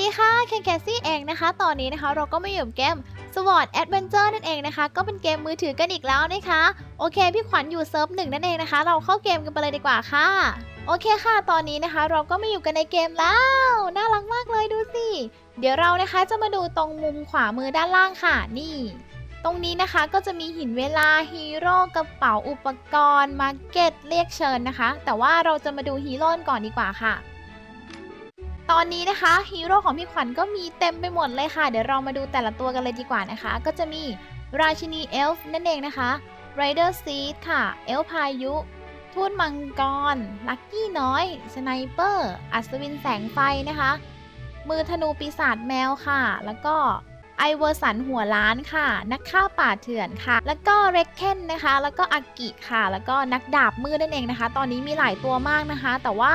ดีค่ะแคนแคสซี่เองนะคะ ตอนนี้นะคะเราก็มาอยู่เกม Sword Adventure นั่นเองนะคะ ก็เป็นเกมมือถือกันอีกแล้วนะคะ โอเค พี่ขวัญอยู่เซิร์ฟหนึ่งนั่นเองนะคะ เราเข้าเกมกันไปเลยดีกว่าค่ะ โอเคค่ะ ตอนนี้นะคะ เราก็มาอยู่กันในเกมแล้ว น่ารักมากเลยดูสิ เดี๋ยวเรานะคะจะมาดูตรงมุมขวามือด้านล่างค่ะ นี่ ตรงนี้นะคะก็จะมีหินเวลาฮีโร่กระเป๋าอุปกรณ์มาร์เก็ตเรียกเชิญนะคะ แต่ว่าเราจะมาดูฮีโร่ก่อนดีกว่าค่ะ ตอนนี้นะคะฮีโร่ของพี่ขวัญก็มีเต็มไปหมดเลยค่ะ เดี๋ยวเรามาดูแต่ละตัวกันเลยดีกว่านะคะ ก็จะมีราชินีเอลฟ์นั่นเองนะคะไรเดอร์ซีดค่ะ เอลพายุ ทูตมังกร ลักกี้น้อย สไนเปอร์ อัศวินแสงไฟนะคะ มือธนูปีศาจแมวค่ะ แล้วก็ไอเวอร์สันหัวล้านค่ะ นักฆ่าป่าเถื่อนค่ะ แล้วก็เร็กเคนนะคะ แล้วก็อากิค่ะ แล้วก็นักดาบมืดนั่นเองนะคะ ตอนนี้มีหลายตัวมากนะคะ แต่ว่า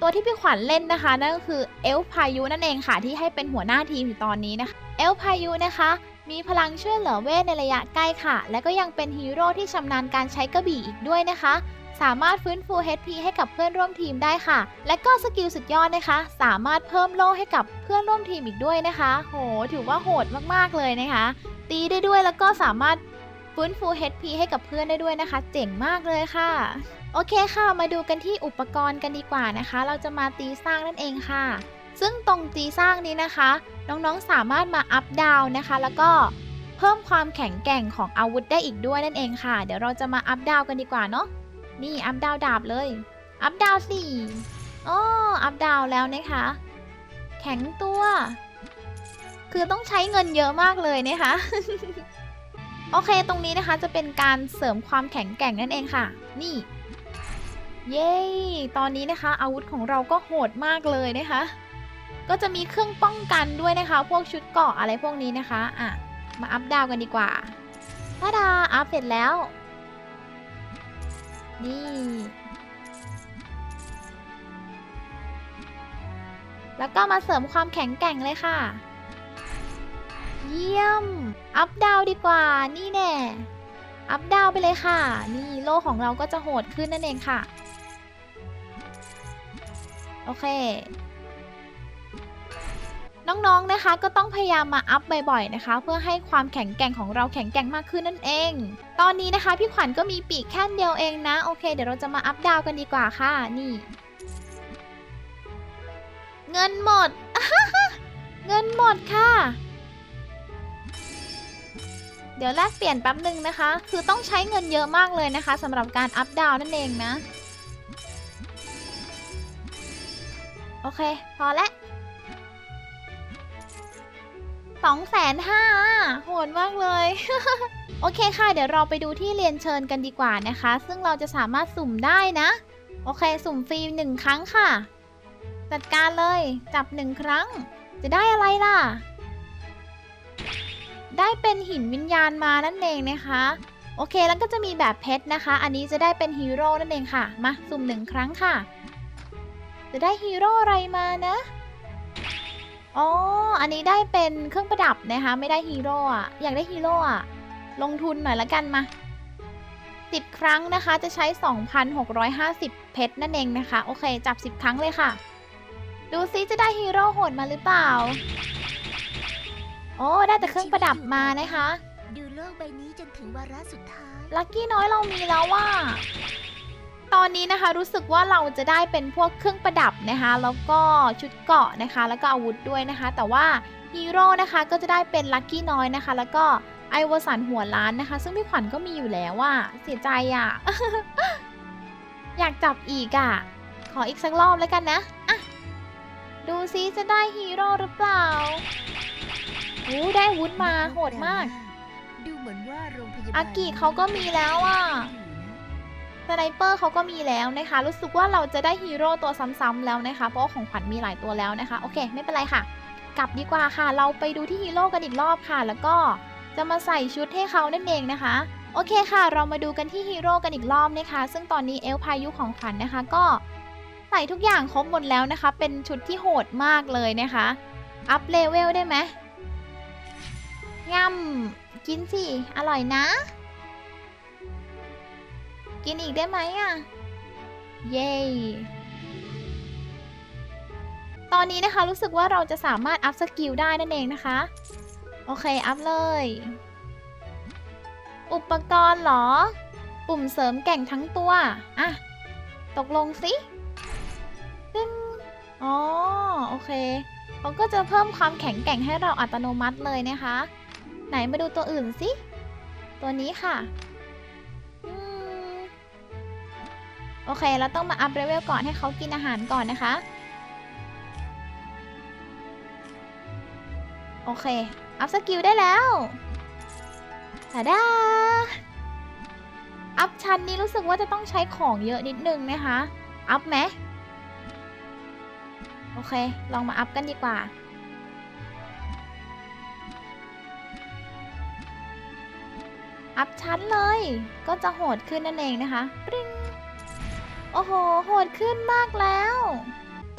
ตัวที่พี่ขวัญเล่นนะคะ นั่นก็คือเอลพายุนั่นเองค่ะที่ให้เป็นหัวหน้าทีมอยู่ตอนนี้นะคะเอลพายุนะคะ มีพลังช่วยเหลือเวทในระยะใกล้ค่ะ และก็ยังเป็นฮีโร่ที่ชำนาญการใช้กระบี่อีกด้วยนะคะ สามารถฟื้นฟู HP ให้กับเพื่อนร่วมทีมได้ค่ะ และก็สกิลสุดยอดนะคะ สามารถเพิ่มโล่ให้กับเพื่อนร่วมทีมอีกด้วยนะคะ โห ถือว่าโหดมากๆเลยนะคะ ตีได้ด้วยแล้วก็สามารถฟื้นฟู HP ให้กับเพื่อนได้ด้วยนะคะ เจ๋งมากเลยค่ะ โอเคค่ะ มาดูกันที่อุปกรณ์กันดีกว่านะคะ เราจะมาตีสร้างนั่นเองค่ะ ซึ่งตรงตีสร้างนี้นะคะ น้องๆสามารถมาอัพดาวนะคะ แล้วก็เพิ่มความแข็งแกร่งของอาวุธได้อีกด้วยนั่นเองค่ะ เดี๋ยวเราจะมาอัพดาวกันดีกว่าเนาะ นี่อัพดาวดาบเลย อัพดาวสี่อ๋ออัพดาวแล้วนะคะ แข็งตัว คือต้องใช้เงินเยอะมากเลยนะคะ โอเค ตรงนี้นะคะจะเป็นการเสริมความแข็งแกร่งนั่นเองค่ะ นี่ เย้ ตอนนี้นะคะ อาวุธของเราก็โหดมากเลยนะคะ ก็จะมีเครื่องป้องกันด้วยนะคะ พวกชุดเกราะอะไรพวกนี้นะคะ อะ มาอัพดาวกันดีกว่าถ้าดาอัพเสร็จแล้ว นี่ แล้วก็มาเสริมความแข็งแกร่งเลยค่ะ เยี่ยม อัพดาวดีกว่า นี่แน่อัพดาวไปเลยค่ะ นี่โลของเราก็จะโหดขึ้นนั่นเองค่ะ โอเค น้องๆนะคะก็ต้องพยายามมาอัพบ่อยๆนะคะ เพื่อให้ความแข็งแกร่งของเราแข็งแกร่งมากขึ้นนั่นเอง ตอนนี้นะคะพี่ขวัญก็มีปีกแค่เดียวเองนะโอเค เดี๋ยวเราจะมาอัพดาวกันดีกว่าค่ะนี่ เงินหมด เงินหมดค่ะ เดี๋ยวแลกเปลี่ยนแป๊บหนึ่งนะคะ คือต้องใช้เงินเยอะมากเลยนะคะสำหรับการอัพดาวนั่นเองนะ โอเค พอแล้วสองแสนห้าโหดมากเลย โอเคค่ะ เดี๋ยวเราไปดูที่เรียนเชิญกันดีกว่านะคะ ซึ่งเราจะสามารถสุ่มได้นะ โอเค สุ่มฟรีหนึ่งครั้งค่ะ จัดการเลย จับหนึ่งครั้ง จะได้อะไรล่ะ ได้เป็นหินวิญญาณมานั่นเองนะคะ โอเค แล้วก็จะมีแบบเพชรนะคะ อันนี้จะได้เป็นฮีโร่นั่นเองค่ะ มา สุ่มหนึ่งครั้งค่ะ จะได้ฮีโร่อะไรมานะ อ๋อ อันนี้ได้เป็นเครื่องประดับนะคะ ไม่ได้ฮีโร่อะอยากได้ฮีโร่อะลงทุนหน่อยละกันมา 10 ครั้งนะคะจะใช้ 2,650 เพชรนั่นเองนะคะ โอเค จับ 10 ครั้งเลยค่ะ ดูซิจะได้ฮีโร่โหดมาหรือเปล่า โอ้ได้แต่เครื่องประดับมานะคะ ดูโลกใบนี้จนถึงวาระสุดท้าย ลัคกี้น้อยเรามีแล้วว่า ตอนนี้นะคะรู้สึกว่าเราจะได้เป็นพวกเครื่องประดับนะคะ แล้วก็ชุดเกราะนะคะ แล้วก็อาวุธด้วยนะคะ แต่ว่าฮีโร่นะคะก็จะได้เป็นลัคกี้น้อยนะคะ แล้วก็ไอวสันหัวล้านนะคะ ซึ่งพี่ขวัญก็มีอยู่แล้วว่าเสียใจอะ่ะ อยากจับอีกอะ่ะ ขออีกสักรอบแล้วกันนะอะดูซิจะได้ฮีโร่หรือเปล่าโอ้ได้อาวุธมาโหดมาก ดูเหมือนว่าโรงพยาบาลอากิเขาก็มีแล้วอะ สไนเปอร์เขาก็มีแล้วนะคะ รู้สึกว่าเราจะได้ฮีโร่ตัวซ้ำๆแล้วนะคะ เพราะว่าของขวัญมีหลายตัวแล้วนะคะ โอเค ไม่เป็นไรค่ะ กลับดีกว่าค่ะ เราไปดูที่ฮีโร่กันอีกรอบค่ะ แล้วก็จะมาใส่ชุดให้เขานั่นเองนะคะ โอเคค่ะ เรามาดูกันที่ฮีโร่กันอีกรอบนะคะ ซึ่งตอนนี้เอลพายุของขวัญนนะคะ ก็ใส่ทุกอย่างครบหมดแล้วนะคะ เป็นชุดที่โหดมากเลยนะคะ อัพเลเวลได้ไหมง่ำกินสิ อร่อยนะ กินอีกได้ไหมอะ เย้ ตอนนี้นะคะรู้สึกว่าเราจะสามารถอัพสกิลได้นั่นเองนะคะ โอเค อัพเลย อุปกรณ์เหรอ ปุ่มเสริมแก่งทั้งตัว อะ ตกลงสิตึ้งอ๋อ โอเคเขาก็จะเพิ่มความแข็งแกร่งให้เราอัตโนมัติเลยนะคะ ไหนมาดูตัวอื่นสิ ตัวนี้ค่ะ โอเค เราต้องมาอัพเลเวลก่อนให้เขากินอาหารก่อนนะคะ โอเค อัพสกิลได้แล้วตาดาอัพชั้นนี้รู้สึกว่าจะต้องใช้ของเยอะนิดนึงนะคะ อัพไหม โอเค ลองมาอัพกันดีกว่าอัพชั้นเลย ก็จะโหดขึ้นนั่นเองนะคะปริ้ง โอ้โห โหดขึ้นมากแล้ว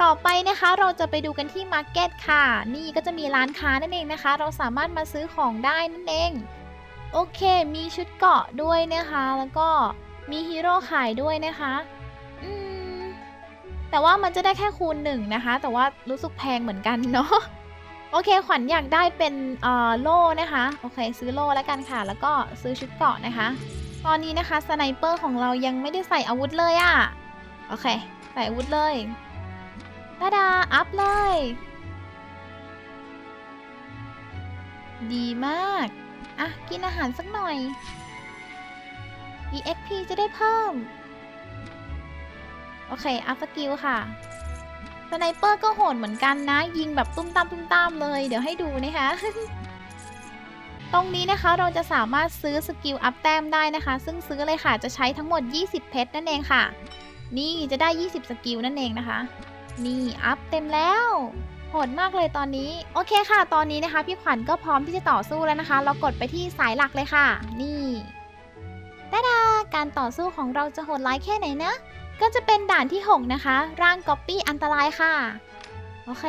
ต่อไปนะคะเราจะไปดูกันที่มาร์เก็ตค่ะ นี่ก็จะมีร้านค้านั่นเองนะคะ เราสามารถมาซื้อของได้นั่นเอง โอเค มีชุดเกาะด้วยนะคะ แล้วก็มีฮีโร่ขายด้วยนะคะอืมแต่ว่ามันจะได้แค่คูณหนึ่งนะคะ แต่ว่ารู้สึกแพงเหมือนกันเนาะโอเค ขวัญอยากได้เป็นเอ่อโล่นะคะ โอเค ซื้อโล่แล้วกันค่ะ แล้วก็ซื้อชุดเกาะนะคะ ตอนนี้นะคะสไนเปอร์ของเรายังไม่ได้ใส่อาวุธเลยอะ่ะ โอเค ใส่อาวุธเลยตาดา อัพเลย ดีมาก อะ กินอาหารสักหน่อย EXP จะได้เพิ่ม โอเค อัพสกิลค่ะสไนเปอร์ก็โหดเหมือนกันนะ ยิงแบบตุ้มตามตุ้มตามเลย เดี๋ยวให้ดูนะคะ ตรงนี้นะคะเราจะสามารถซื้อสกิลอัพแต้มได้นะคะ ซึ่งซื้อเลยค่ะจะใช้ทั้งหมด 20 เพชรนั่นเองค่ะ นี่จะได้ 20 สกิลนั่นเองนะคะ นี่อัพเต็มแล้วโหดมากเลยตอนนี้ โอเคค่ะ ตอนนี้นะคะ พี่ขวัญก็พร้อมที่จะต่อสู้แล้วนะคะ เรากดไปที่สายหลักเลยค่ะ นี่ตาดาการต่อสู้ของเราจะโหดร้ายแค่ไหนนะ ก็จะเป็นด่านที่ 6 นะคะ ร่างก๊อปปี้อันตรายค่ะ โอเค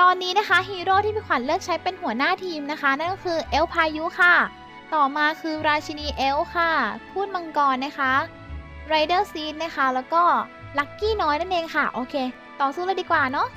ตอนนี้นะคะฮีโร่ที่พี่ขวัญเลือกใช้เป็นหัวหน้าทีมนะคะ นั่นก็คือเอลพายุค่ะ ต่อมาคือราชินีเอลค่ะ พูดมังกรนะคะไรเดอร์ซีนนะคะ แล้วก็ลักกี้น้อยนั่นเองค่ะ โอเค ต่อสู้เลยดีกว่าเนาะ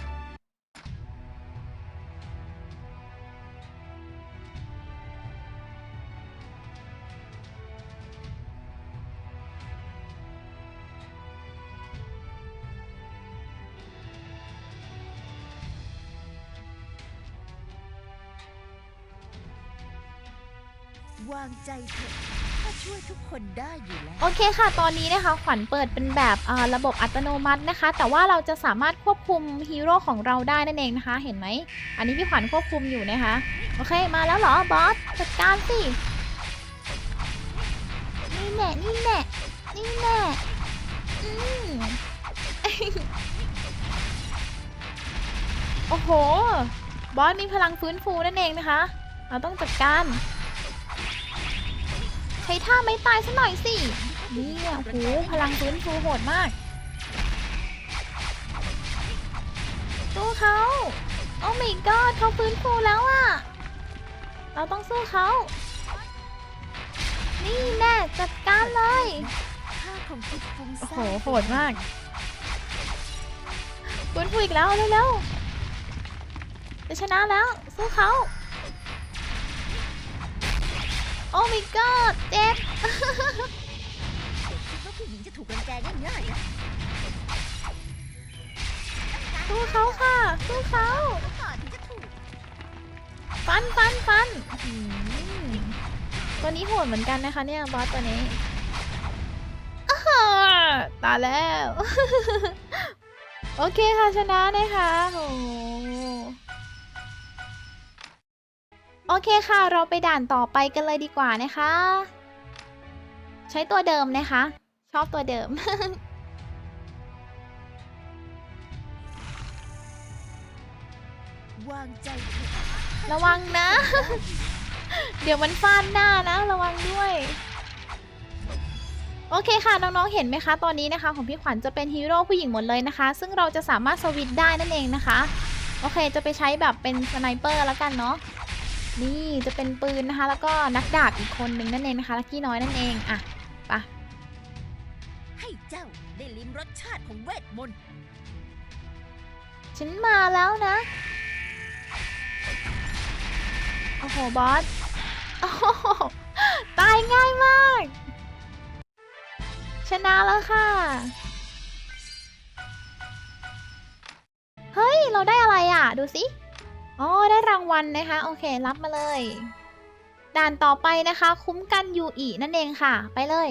วางใจเถอะถ้าช่วยทุกคนได้อยู่แล้ว โอเคค่ะ ตอนนี้นะคะขวัญเปิดเป็นแบบเอ่อระบบอัตโนมัตินะคะ แต่ว่าเราจะสามารถควบคุมฮีโร่ของเราได้นั่นเองนะคะ เห็นไหม อันนี้พี่ขวัญควบคุมอยู่นะคะ โอเค มาแล้วเหรอบอส จัดการสิ นี่แน่นี่แน่นี่แน่อืม โอ้โห บอสมีพลังฟื้นฟูนั่นเองนะคะ เราต้องจัดการ ช้ท่าไม่ตายซะหน่อยสินี่โอ้โหพลังฟื้นฟูโหดมากสู้เขาโอ้ my god เขาฟื้นฟูแล้วอะเราต้องสู้เขา นี่แน่จัดการเลยค่าของจิตฟุ้งโอ้โหซ่านโหดมากฟื้นฟูอีกแล้วเร็วๆจะชนะแล้ว สู้เขา โอ้ my god เจ็บคิดว่าผู้หญิงจะถูกรังแกง่ายๆนะสู้เขาค่ะสู้เขาก่อนที่จะถูกฟันฟันฟันอื้อหือตัวนี้โหดเหมือนกันนะคะเนี่ยบอสตัวนี้อ้าฮ่าตายแล้ว โอเคค่ะชนะนะคะโอ้ โอเคค่ะ เราไปด่านต่อไปกันเลยดีกว่านะคะ ใช้ตัวเดิมนะคะ ชอบตัวเดิม วางใจเถอะระวังนะ เดี๋ยวมันฟาดหน้านะ ระวังด้วย โอเคค่ะ น้องๆ เห็นไหมคะ ตอนนี้นะคะ ของพี่ขวัญจะเป็นฮีโร่ผู้หญิงหมดเลยนะคะ ซึ่งเราจะสามารถสวิตช์ได้นั่นเองนะคะ โอเค จะไปใช้แบบเป็นสไนเปอร์แล้วกันเนาะ นี่จะเป็นปืนนะคะ แล้วก็นักดาบอีกคนหนึ่งนั่นเองนะคะลักกี้น้อยนั่นเองอะไปะให้เจ้าได้ลิ้มรสชาติของเวทมนต์ชฉันมาแล้วนะโอ้โหบอสโอ้โหตายง่ายมาก ชนะแล้วค่ะ เฮ้ย เราได้อะไรอะ ดูสิ อ๋อได้รางวัลนะคะ โอเค รับมาเลย ด่านต่อไปนะคะ คุ้มกันยูอีนั่นเองค่ะ ไปเลย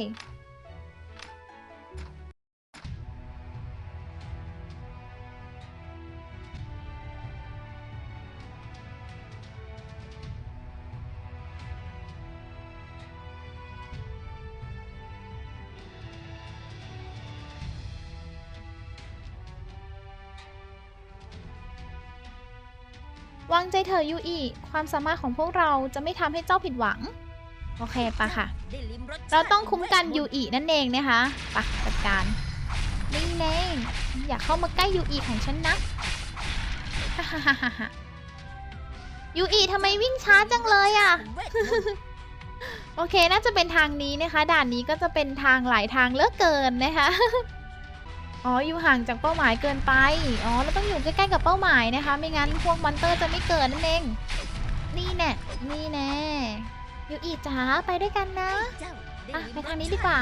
เถอะยูอีความสามารถของพวกเราจะไม่ทำให้เจ้าผิดหวัง โอเคปะค่ะ เราต้องคุ้มกันยูอีนั่นเองนะคะปะจัดการนิ่งเน่งอย่าเข้ามาใกล้ยูอีของฉันนะฮ่าฮ่าฮ่าฮ่ายูอีทำไมวิ่งช้าจังเลยอะโอเค น่าจะเป็นทางนี้นะคะ ด่านนี้ก็จะเป็นทางหลายทางเลือกเกินนะคะ อ๋อ อยู่ห่างจากเป้าหมายเกินไป อ๋อ เราต้องอยู่ใกล้ๆกับเป้าหมายนะคะ ไม่งั้นพวกมอนเตอร์จะไม่เกิดนั่นเอง นี่แน่นี่แน่ยูอีจ๋าไปด้วยกันนะ อะ ไปทางนี้ดีกว่า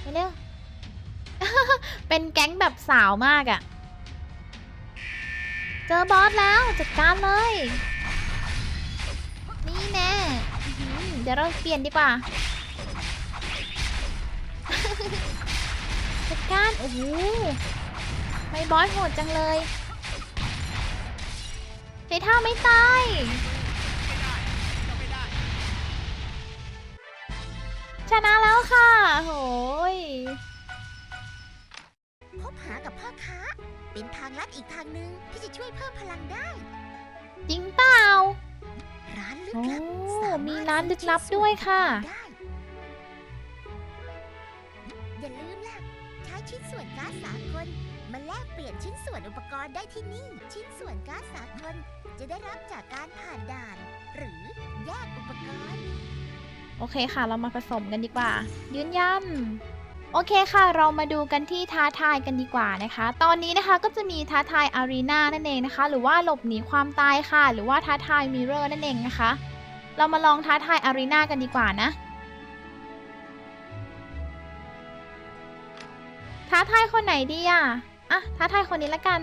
ไปเร็ว เป็นแก๊งแบบสาวมากอะ่ะ เจอบอสแล้วจัดการเลย นี่แน่เดี๋ยวเราเปลี่ยนดีกว่า จัดการโอ้โหไม่บอสโหดจังเลยใช้ท่าไม่ตายชนะแล้วค่ะโหยพบหากับพ่อค้า เป็นทางลัดอีกทางหนึ่งที่จะช่วยเพิ่มพลังได้ จริงเปล่า ร้านลึกโอ้ลับสามารถมีร้านลึกลับด้วยค่ะได้อย่าลืมล่ะใชิ้นส่วนก๊าซสากลมาแลกเปลี่ยนชิ้นส่วนอุปกรณ์ได้ที่นี่ ชิ้นส่วนก๊าซสากลจะได้รับจากการผ่านด่าน หรือแยกอุปกรณ์ โอเคค่ะ เรามาผสมกันดีกว่า ยืนยัน โอเคค่ะ เรามาดูกันที่ท้าทายกันดีกว่านะคะ ตอนนี้นะคะก็จะมีท้าทายอารีนานั่นเองนะคะ หรือว่าหลบหนีความตายค่ะ หรือว่าท้าทายมิเรอร์นั่นเองนะคะ เรามาลองท้าทายอารีนากันดีกว่านะาทายคนไหนดีอะ อะ ท้าทายคนนี้ละกัน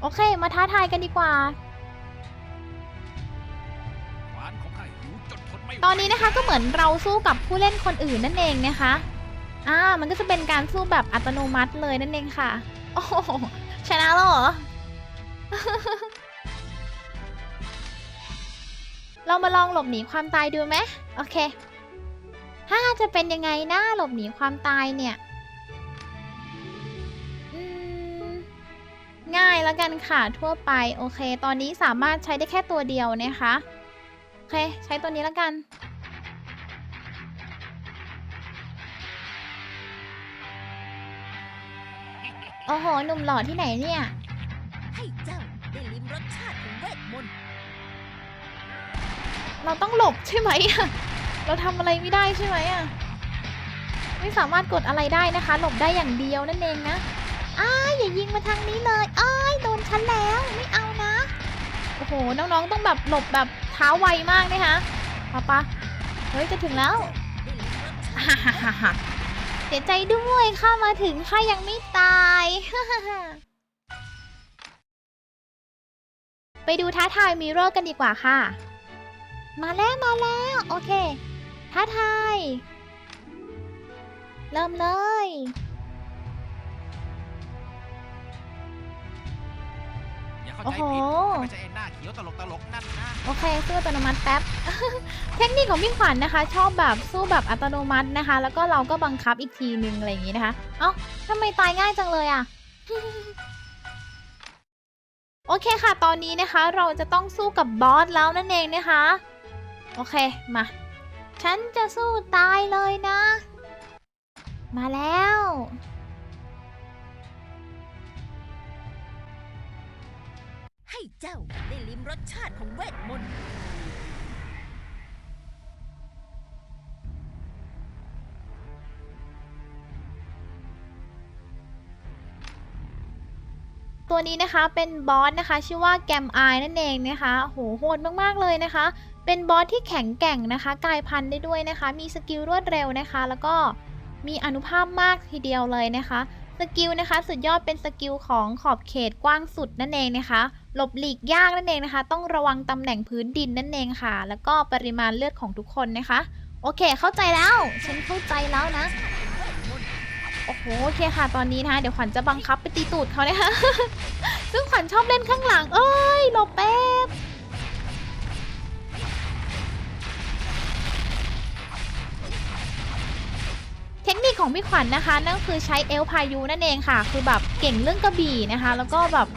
โอเค มาท้าทายกันดีกว่าขวานของข้าหิวจนทนไม่ไหวตอนนี้นะคะก็เหมือนเราสู้กับผู้เล่นคนอื่นนั่นเองนะคะ อ่า มันก็จะเป็นการสู้แบบอัตโนมัติเลยนั่นเองค่ะ โอ้โหชนะแล้วเหรอ เรามาลองหลบหนีความตายดูไหมโอเคถ้าจะเป็นยังไงนะหลบหนีความตายเนี่ยง่ายแล้วกันค่ะทั่วไป โอเค ตอนนี้สามารถใช้ได้แค่ตัวเดียวนะคะ โอเค ใช้ตัวนี้แล้วกันโอ้โหหนุ่มหล่อที่ไหนเนี่ย เราต้องหลบใช่ไหมอะเราทำอะไรไม่ได้ใช่ไหมอะไม่สามารถกดอะไรได้นะคะ หลบได้อย่างเดียวนั่นเองนะอ้ายอย่ายิงมาทางนี้เลยอ้ายโดนฉันแล้วไม่เอานะโอ้โหน้องๆต้องแบบหลบแบบเท้าไวมากนะคะปะปะเฮ้ยจะถึงแล้วได้ลิ้มรสชาติฮ่าฮ่าฮ่าฮ่าเสียใจด้วยข้ามาถึงข้ายังไม่ตายไปดูท้าทายมิเรอร์กันดีกว่าค่ะ มาแล้วมาแล้วโอเคท้าทายเริ่มเลย อย่าเข้าโอ้ใจโหผิดไม่ใช่ไอ้หน้าเขียวตลกตลกๆนั่นนะโอเคสู้อัตโนมัติแป๊บ เทคนิคของพี่ขวัญนะคะ ชอบแบบสู้แบบอัตโนมัตินะคะ แล้วก็เราก็บังคับอีกทีนึงอะไรอย่างงี้นะคะ เอ้าทำไมตายง่ายจังเลยอะ โอเคค่ะ ตอนนี้นะคะ เราจะต้องสู้กับบอสแล้วนั่นเองนะคะ โอเค มา ฉันจะสู้ตายเลยนะ มาแล้ว ให้เจ้าได้ลิ้มรสชาติของเวทมนต์ ตัวนี้นะคะเป็นบอสนะคะ ชื่อว่าแกมไอนั่นเองนะคะโหโหดมากๆเลยนะคะ เป็นบอสที่แข็งแกร่งนะคะกลายพันธุ์ได้ด้วยนะคะ มีสกิลรวดเร็วนะคะ แล้วก็มีอนุภาพมากทีเดียวเลยนะคะสกิลนะคะ สุดยอดเป็นสกิลของขอบเขตกว้างสุดนั่นเองนะคะหลบหลีกยากนั่นเองนะคะ ต้องระวังตำแหน่งพื้นดินนั่นเองค่ะ แล้วก็ปริมาณเลือดของทุกคนนะคะ โอเค เข้าใจแล้ว ฉันเข้าใจแล้วนะ อ้โหโอเคค่ะตอนนี้นะคะเดี๋ยวขวัญจะบังคับไปตีตูดเขานะคะซึ่งขวัญชอบเล่นข้างหลัง เอ้ยหลบแป๊บเทคนิคของพี่ขวัญนะคะ นั่นคือใช้เอลพายุนั่นเองค่ะ คือแบบเก่งเรื่องกระบี่นะคะ แล้วก็แบบ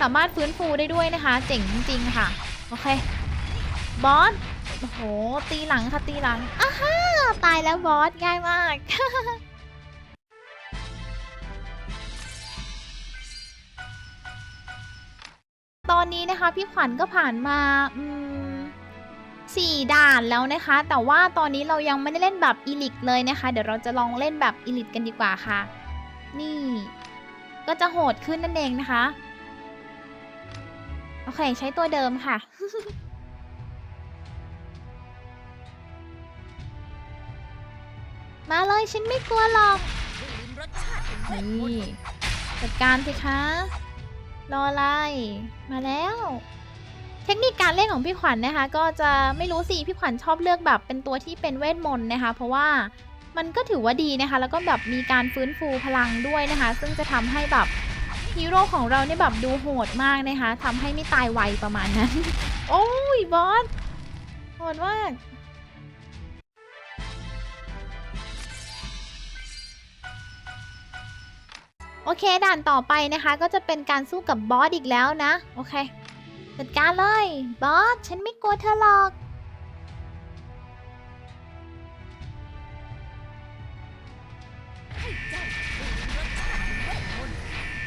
สามารถฟื้นฟูได้ด้วยนะคะ เจ๋งจริงๆค่ะโอเคบอสโอ้โห ตีหลังค่ะตีหลังอ้าฮ่าตายแล้วบอสง่ายมาก อนนี้นะคะพี่ขวัญก็ผ่านมาอืมสี่ด่านแล้วนะคะ แต่ว่าตอนนี้เรายังไม่ได้เล่นแบบอีลิกเลยนะคะ เดี๋ยวเราจะลองเล่นแบบอีลิกกันดีกว่าค่ะ นี่ ก็จะโหดขึ้นนั่นเองนะคะ โอเค ใช้ตัวเดิมค่ะมาเลยฉันไม่กลัวหรอก นี่จัดการสิคะ รออะไร มาแล้ว เทคนิคการเล่นของพี่ขวัญนะคะ ก็จะไม่รู้สิพี่ขวัญชอบเลือกแบบเป็นตัวที่เป็นเวทมนต์นะคะ เพราะว่ามันก็ถือว่าดีนะคะ แล้วก็แบบมีการฟื้นฟูพลังด้วยนะคะ ซึ่งจะทำให้แบบฮีโร่ของเราเนี่ยแบบดูโหดมากนะคะทำให้ไม่ตายไวประมาณนั้น โอ้ยบอสโหดมาก โอเคด่านต่อไปนะคะ ก็จะเป็นการสู้กับบอสอีกแล้วนะ โอเคจัดการเลยบอสฉันไม่กลัวเธอหรอก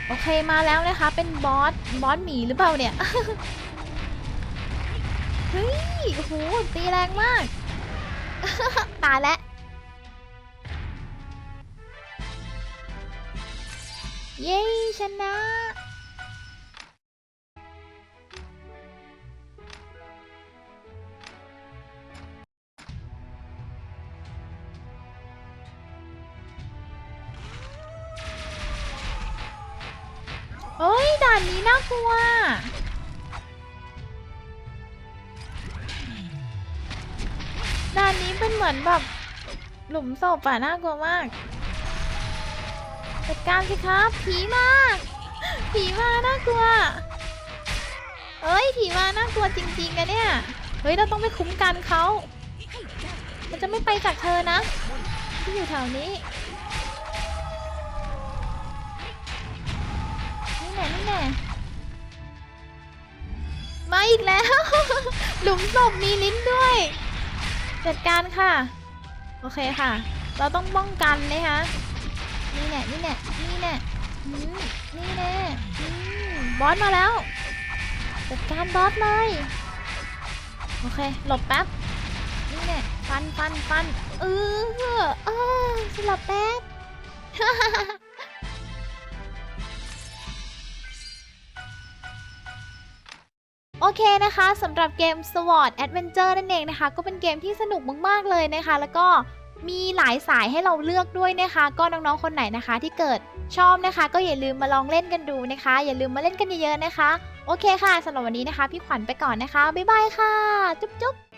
โอเคมาแล้วนะคะ เป็นบอสบอสหมีหรือเปล่าเนี่ยเฮ้ยโอ้โหตีแรงมาก ตายแล้ว เย้ชนะเฮ้ยด่านนี้น่ากลัว ด่านนี้เป็นเหมือนแบบหลุมศพอะน่ากลัวมาก จัดการสิครับ ผีมา ผีมาน่ากลัว เอ้ย ผีมาน่ากลัวจริงๆอะเนี่ย เฮ้ย เราต้องไปคุ้มกันเขาเจ้ามันจะไม่ไปจากเธอนะ ที่อยู่แถวนี้ นี่แน่นี่แน่มาอีกแล้ว หลุมศพมีลิ้นด้วย จัดการค่ะ โอเคค่ะ เราต้องป้องกันนะคะ นี่แน่นี่แน่นี่แน่อืมนี่แน่อืมบอสมาแล้วจัดการบอสเลยโอเคหลบแป๊บนี่แน่ฟันฟันฟันเออเออสลับแป๊บโอเคนะคะสำหรับเกม SWORD Adventure นั่นเองนะคะ ก็เป็นเกมที่สนุกมาก ๆ เลยนะคะ แล้วก็ มีหลายสายให้เราเลือกด้วยนะคะ ก็น้องๆคนไหนนะคะที่เกิดชอบนะคะ ก็อย่าลืมมาลองเล่นกันดูนะคะ อย่าลืมมาเล่นกันเยอะๆนะคะ โอเคค่ะสำหรับวันนี้นะคะ พี่ขวัญไปก่อนนะคะบ๊ายบายค่ะ จุ๊บๆ